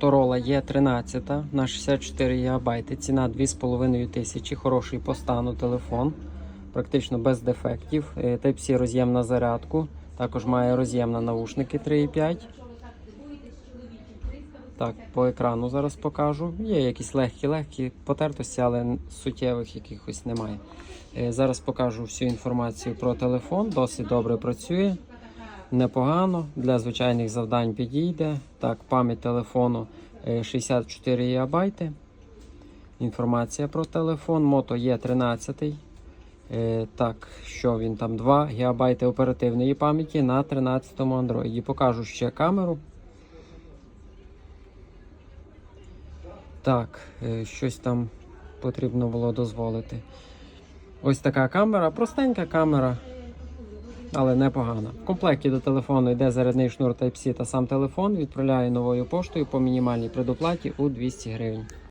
Motorola E13 на 64 ГБ. Ціна 2,5 тисячі. Хороший по стану телефон. Практично без дефектів. Е, Type-C роз'єм на зарядку. Також має роз'єм на наушники 3,5. Так, по екрану зараз покажу. Є якісь легкі-легкі потертості, але суттєвих якихось немає. Е, Зараз покажу всю інформацію про телефон. Досить добре працює. Непогано. Для звичайних завдань підійде. Так, пам'ять телефону е, 64 ГБ. Інформація про телефон. Moto E13. Е, Так, що він там? 2 ГБ оперативної пам'яті на 13 Android. Покажу ще камеру. Так, е, щось там потрібно було дозволити. Ось така камера, простенька камера, але непогана. В комплекті до телефону йде зарядний шнур Type-C та сам телефон. Відправляю новою поштою по мінімальній предоплаті у 200 гривень.